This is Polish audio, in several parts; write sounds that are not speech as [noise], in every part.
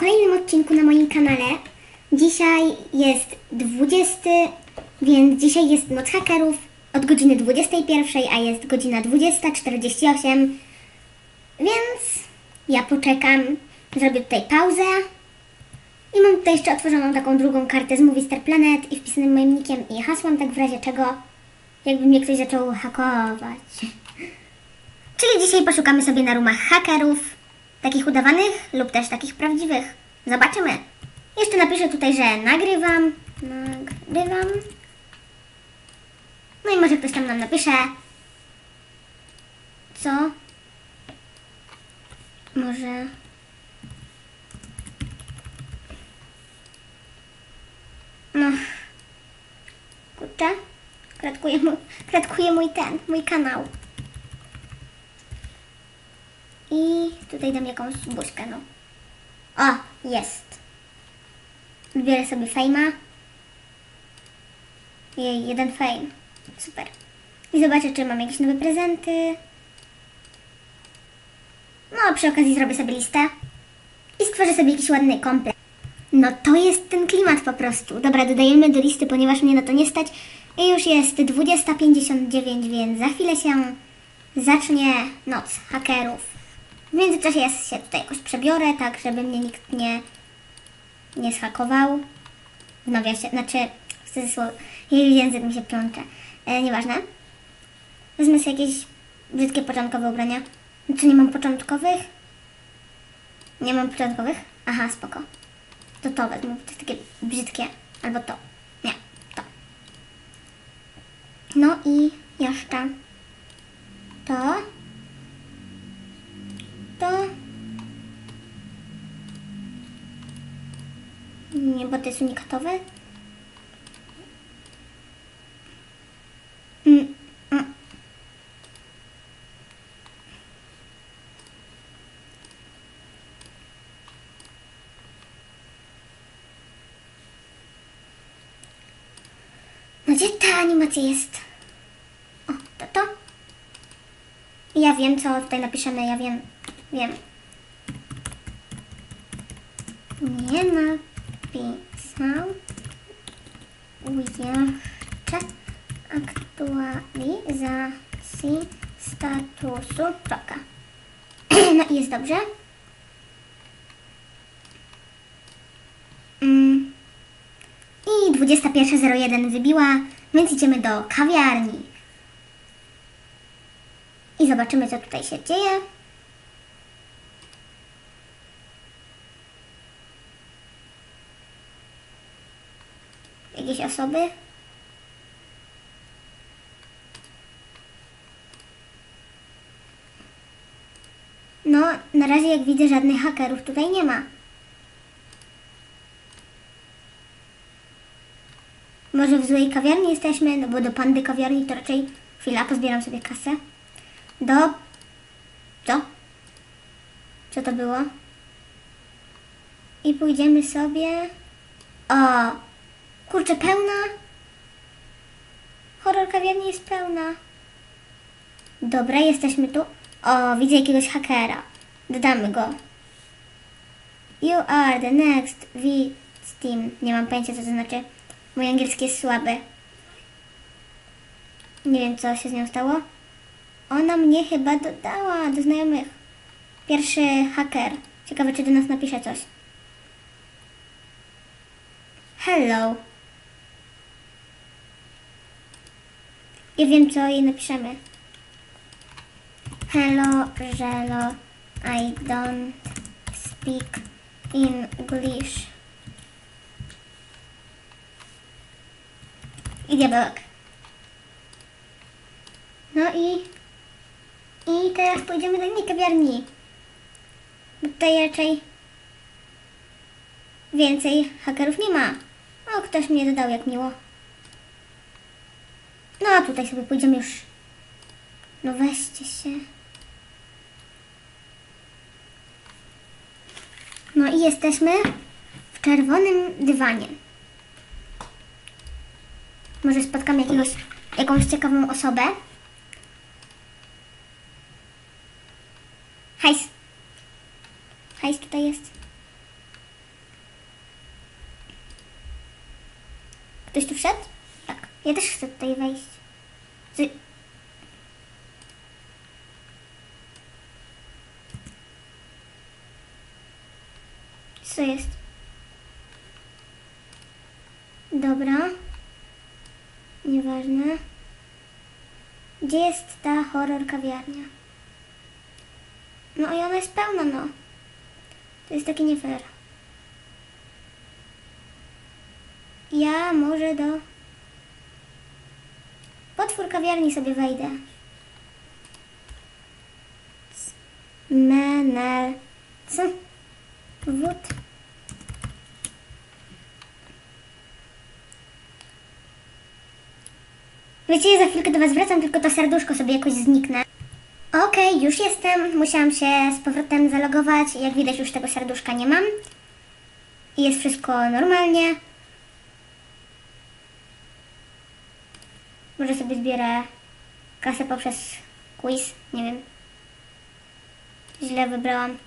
kolejnym odcinku na moim kanale. Dzisiaj jest 20, więc dzisiaj jest Noc Hakerów od godziny 21, a jest godzina 20.48. Więc ja poczekam, zrobię tutaj pauzę. I mam tutaj jeszcze otworzoną taką drugą kartę z Movie Star Planet i wpisanym moim nickiem i hasłem, tak w razie czego, jakby mnie ktoś zaczął hakować. [laughs] Czyli dzisiaj poszukamy sobie na rumach hakerów, takich udawanych lub też takich prawdziwych. Zobaczymy. Jeszcze napiszę tutaj, że nagrywam, nagrywam. No i może ktoś tam nam napisze, co może... No. Kurczę. Kratkuje mój, kratkuje mój ten, mój kanał. I tutaj dam jakąś buźkę, no. O, jest. Wybiorę sobie fejma. Jej, jeden fame. Super. I zobaczę, czy mam jakieś nowe prezenty. No, przy okazji zrobię sobie listę. I stworzę sobie jakiś ładny komplet. No to jest ten klimat po prostu. Dobra, dodajemy do listy, ponieważ mnie na to nie stać. I już jest 20.59, więc za chwilę się zacznie noc hakerów. W międzyczasie ja się tutaj jakoś przebiorę, tak żeby mnie nikt nie, nie schakował. W nawiasie, znaczy, w cudzysłowie, język mi się plącze. E, nieważne. Wezmę sobie jakieś brzydkie początkowe ubrania. Czy nie mam początkowych? Nie mam początkowych? Aha, spoko. To to wezmę, to takie brzydkie. Albo to. Nie, to. No i jeszcze to. To. Unikatowe. Mm. No gdzie ta animacja jest? O, to to? Ja wiem, co tutaj napiszemy, ja wiem, wiem. Nie napisał jeszcze aktualizacji statusu proka. [clears throat] No i jest dobrze. Mm. I 21.01 wybiła, więc idziemy do kawiarni. I zobaczymy, co tutaj się dzieje. Jakieś osoby? No, na razie jak widzę, żadnych hakerów tutaj nie ma. Może w złej kawiarni jesteśmy, no bo do pandy kawiarni to raczej chwila, pozbieram sobie kasę. Do... Co? Co to było? I pójdziemy sobie... O! Kurczę, pełna? Horror kawiarni jest pełna. Dobra, jesteśmy tu. O, widzę jakiegoś hakera. Dodamy go. You are the next victim. Nie mam pojęcia, co to znaczy. Mój angielski jest słaby. Nie wiem, co się z nią stało. Ona mnie chyba dodała do znajomych. Pierwszy haker. Ciekawe, czy do nas napisze coś. Hello. Ja wiem, co jej napiszemy. Hello, Żelo. I don't speak English. I diabełek. No i... I teraz pójdziemy do innej kawiarni. Bo tutaj raczej więcej hakerów nie ma. O, ktoś mnie dodał, jak miło. No a tutaj sobie pójdziemy już. No weźcie się. No i jesteśmy w czerwonym dywanie. Może spotkamy jakiegoś, jakąś ciekawą osobę. Hajs. Hajs tutaj jest. Ktoś tu wszedł? Ja też chcę tutaj wejść. Co... Jest? Dobra. Nieważne. Gdzie jest ta horror kawiarnia? No i ona jest pełna, no. To jest takie nie fair. Ja może do kawiarni sobie wejdę. Menel. Co? Wód. Wiecie, za chwilkę do Was wracam, tylko to serduszko sobie jakoś zniknę. Okej, już jestem. Musiałam się z powrotem zalogować. Jak widać, już tego serduszka nie mam. I jest wszystko normalnie. Może sobie zbierę kasę poprzez quiz. Nie wiem. Źle wybrałam.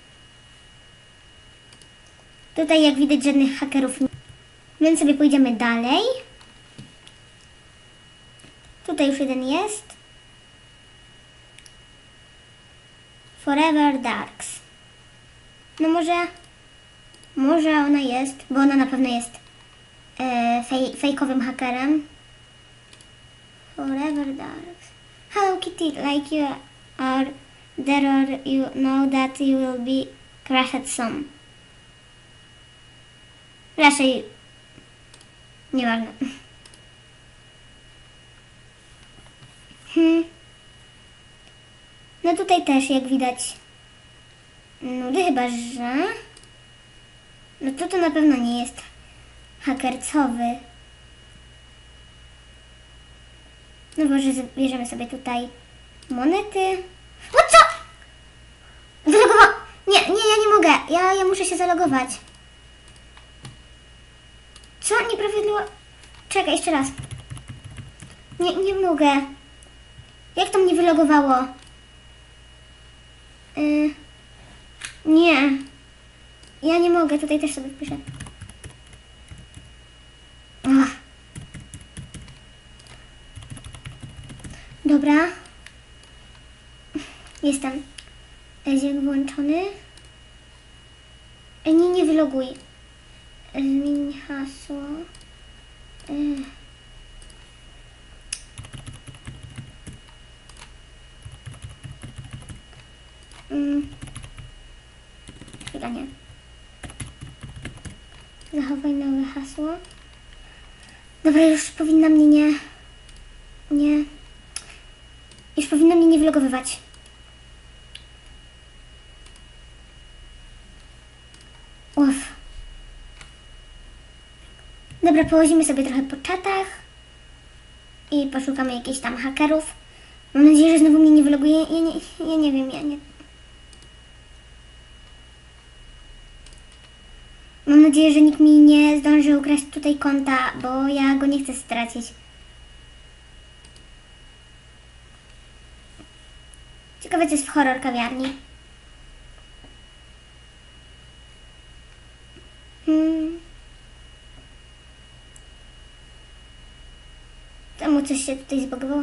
Tutaj, jak widać, żadnych hakerów nie Więc sobie pójdziemy dalej. Tutaj już jeden jest. Forever Darks. No może... Może ona jest, bo ona na pewno jest e, fej, fejkowym hakerem. Forever Darks. Hello Kitty, like you are there or you know that you will be crushed some. Raczej... Nieważne. Hmm. No tutaj też, jak widać, nudy chyba, że... No to to na pewno nie jest hakercowy. No może bierzemy sobie tutaj monety. No co? Zalogował... Nie, nie, ja nie mogę. Ja, ja muszę się zalogować. Co? Nieprawidłowo... Czekaj, jeszcze raz. Nie, nie mogę. Jak to mnie wylogowało? Yy, nie. Ja nie mogę, tutaj też sobie wpiszę. Dobra. Jestem. Dźwięk włączony. E, nie, nie wyloguj. E, Zmień hasło. E. Mm. Nie. Zachowaj nowe hasło. Dobra, już powinna mnie nie... Nie... Już powinna mnie nie wylogowywać. Uff. Dobra, połazimy sobie trochę po czatach i poszukamy jakichś tam hakerów. Mam nadzieję, że znowu mnie nie wyloguje. Ja nie, ja nie wiem, ja nie... Mam nadzieję, że nikt mi nie zdąży ukraść tutaj konta, bo ja go nie chcę stracić. Ciekawe, co jest w horror kawiarni. Hmm. Czemu coś się tutaj zbagowało?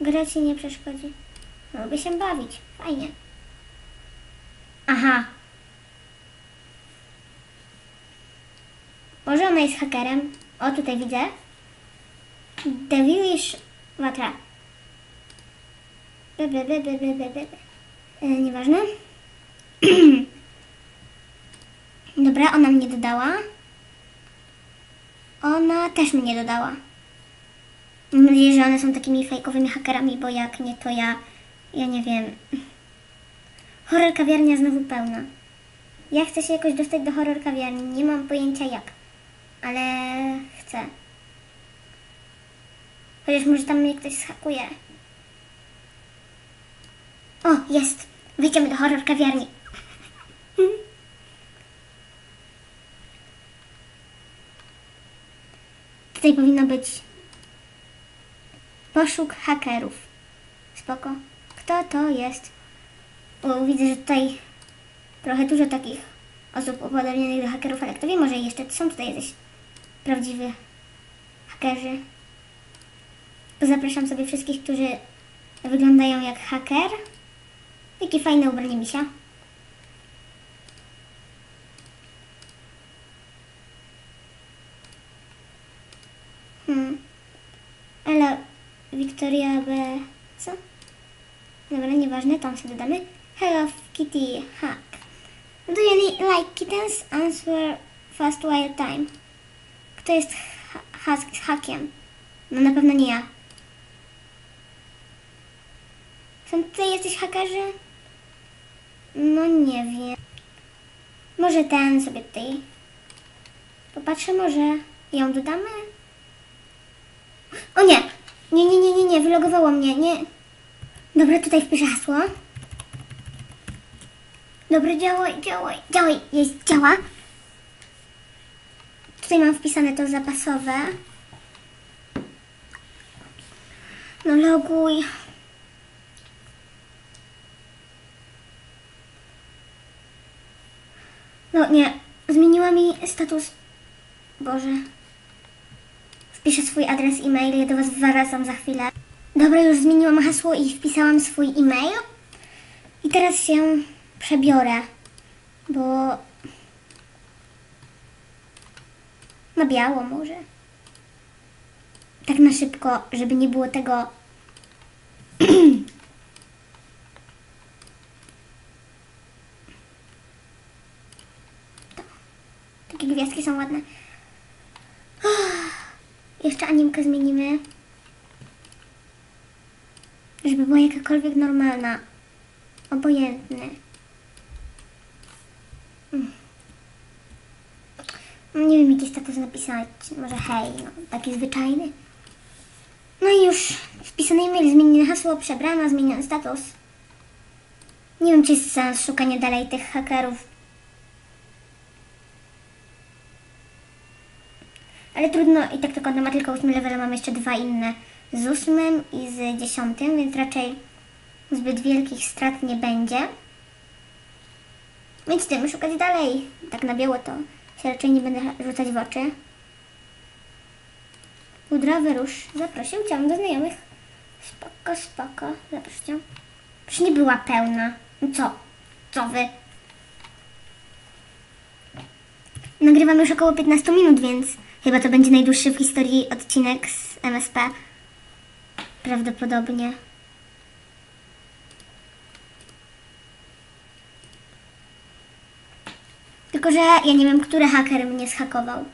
Gra ci nie przeszkodzi. Lubię się bawić. Fajnie. Aha. Może ona jest hakerem? O, tutaj widzę. Devilish Watra. Be, be, be, be, be, be. E, nieważne. [clears throat] Dobra, ona mnie dodała. Ona też mnie dodała. Mam nadzieję, że one są takimi fejkowymi hakerami, bo jak nie, to ja... Ja nie wiem. Horror kawiarnia znowu pełna. Ja chcę się jakoś dostać do horror kawiarni. Nie mam pojęcia jak. Ale chcę. Chociaż może tam mnie ktoś schakuje. O, jest! Wyjdziemy do horror kawiarni. Tutaj powinno być poszuk hakerów. Spoko. Kto to jest? O, widzę, że tutaj trochę dużo takich osób upodobanych do hakerów, ale kto wie, może jeszcze są tutaj jacyś prawdziwy hakerzy. Zapraszam sobie wszystkich, którzy wyglądają jak haker. Jakie fajne ubranie misia. Hmm. Ela Victoria B. Co? Dobra, nieważne, tam sobie dodamy. Hello Kitty Hack. Do you need, like kittens? Answer fast while time. Kto jest ha ha- hakiem? No na pewno nie ja. Są tutaj jacyś hakerzy? No nie wiem. Może ten sobie tutaj. Popatrzę, może ją dodamy? O nie! Nie, nie, nie, nie, nie, wylogowało mnie, nie. Dobra, tutaj wpiszę hasło. Dobra, działaj, działaj, działaj, jest, działa. Tutaj mam wpisane to zapasowe. No loguj. No nie, zmieniła mi status. Boże. Wpiszę swój adres e-mail, ja do Was wracam za chwilę. Dobra, już zmieniłam hasło i wpisałam swój e-mail. I teraz się przebiorę, bo na biało może. Tak na szybko, żeby nie było tego. [clears throat] To. Takie gwiazdki są. Jeszcze animkę zmienimy. Żeby była jakakolwiek normalna. Obojętny. Mm. Nie wiem, jaki status napisać. Może hej, no, taki zwyczajny. No i już wpisany e-mail, zmienione hasło, przebrana, zmieniony status. Nie wiem, czy jest sens szukania dalej tych hakerów. Ale trudno, i tak to konto ma tylko 8 level, mam jeszcze dwa inne. Z ósmym i z dziesiątym, więc raczej zbyt wielkich strat nie będzie. Więc idziemy szukać dalej. Tak na biało to się raczej nie będę rzucać w oczy. Pudrowy róż zaprosił cię do znajomych. Spoko, spoko. Zaproś cię. Przecież nie była pełna. No co? Co wy? Nagrywam już około 15 minut, więc chyba to będzie najdłuższy w historii odcinek z MSP. Prawdopodobnie. Tylko, że ja nie wiem, który haker mnie zhakował.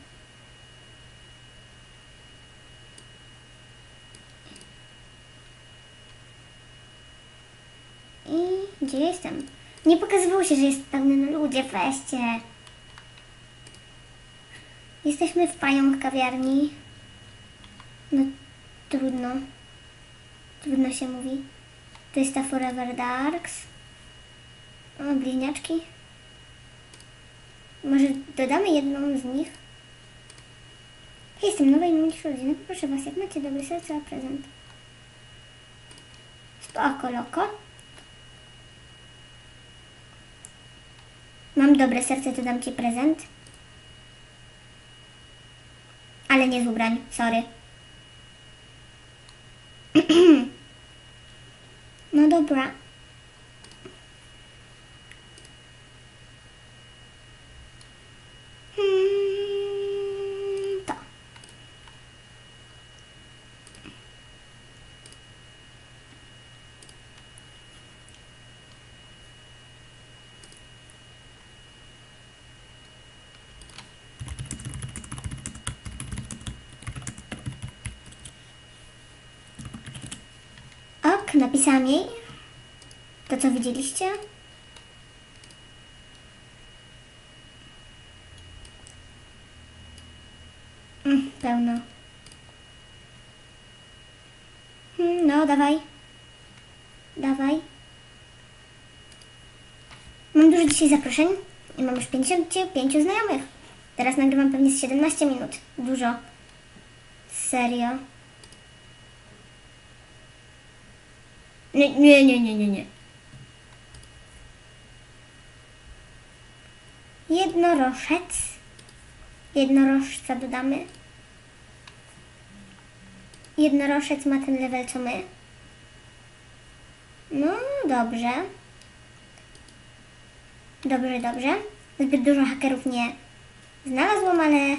I gdzie jestem? Nie pokazywało się, że jest pełny no ludzie, weźcie. Jesteśmy w pająk kawiarni. No trudno. Trudno się mówi. To jest ta Forever Darks. O, bliźniaczki. Może dodamy jedną z nich? Jestem nowej mniejszej rodziny. Proszę Was, jak macie dobre serce, a prezent. Spoko, loko. Mam dobre serce, to dam Ci prezent. Z ubrań, sorry. no dobra. Hmm, to. Ok, napisałam jej. To co widzieliście? Mm, pełno. Hmm, no, dawaj. Dawaj. Mam dużo dzisiaj zaproszeń i mam już 55 znajomych. Teraz nagrywam pewnie z 17 minut. Dużo. Serio. Nie, nie, nie, nie, nie, nie. Jednorożec. Jednorożca dodamy. jednorożec ma ten level co my. No, dobrze. Dobrze, dobrze. Zbyt dużo hakerów nie znalazłam, ale...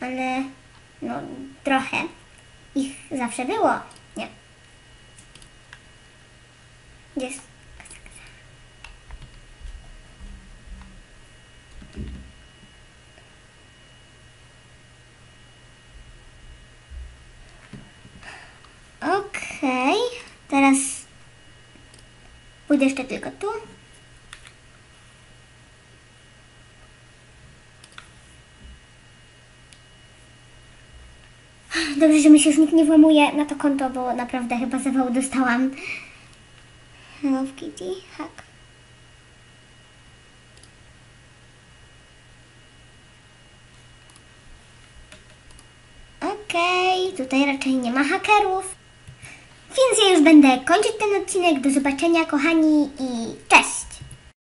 Ale... No, trochę. Ich zawsze było. Jest? Okej, teraz pójdę jeszcze tylko tu. Dobrze, że mi się już nikt nie włamuje na to konto, bo naprawdę chyba zawału dostałam. Hello Kitty, hack. Okej, tutaj raczej nie ma hakerów. Więc ja już będę kończyć ten odcinek. Do zobaczenia, kochani, i cześć!